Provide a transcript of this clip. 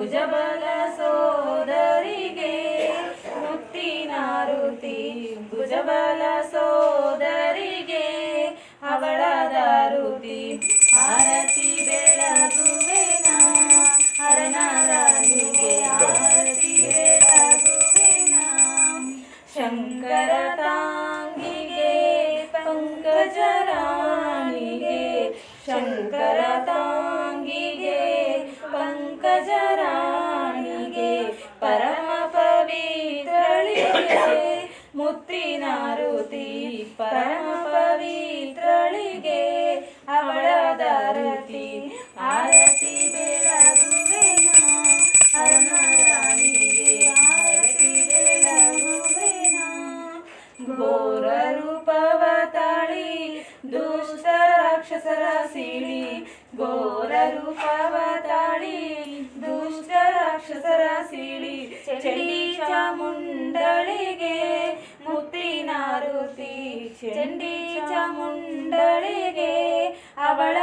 ಭುಜಬಲ ಸೋದರಿಗೆ ಮುತ್ತಿನಾರುತಿ ಭುಜಬಲ ಸೋದರಿಗೆ ಅವಳ ದಾರುತಿ ಆರತಿ ಬೆಳಗುವೆನ, ಹರನಾರಾಯಣಿಗೆ ಆರತಿ ಬೆಳಗುವೆನ. ಶಂಕರ ತಾಂಗಿಗೆ ಪಂಕಜರಾಣಿಗೆ ಶಂಕರ ತಾಂಗಿಗೆ ಪಂಕಜರಾಣಿಗೆ ಮುತ್ತಿನಾರುತಿ, ಪರಮ ಪವಿತ್ರಳಿಗೆ ಅವಳ ದಾರತಿ ಆರತಿ ಬೆಳಗುವೆನ ಹರನಾರಾಯಣಿಗೆ ಆರತಿ ಬೆಳಗುವೆನ ಘೋರ ರೂಪವ ತಾಳಿ ದುಷ್ಟ ರಾಕ್ಷಸರ ಸೀಳಿ. ಘೋರ ರೂಪವ ತಾಳಿ ದುಷ್ಟ ರಾಕ್ಷಸರ ಸೀಳಿ. ಚಂಡಿ ಚಾಮುಂಡಳಿಗೆ ಚಂಡಿ ಚಾಮುಂಡಳಿಗೆ ಅವಳ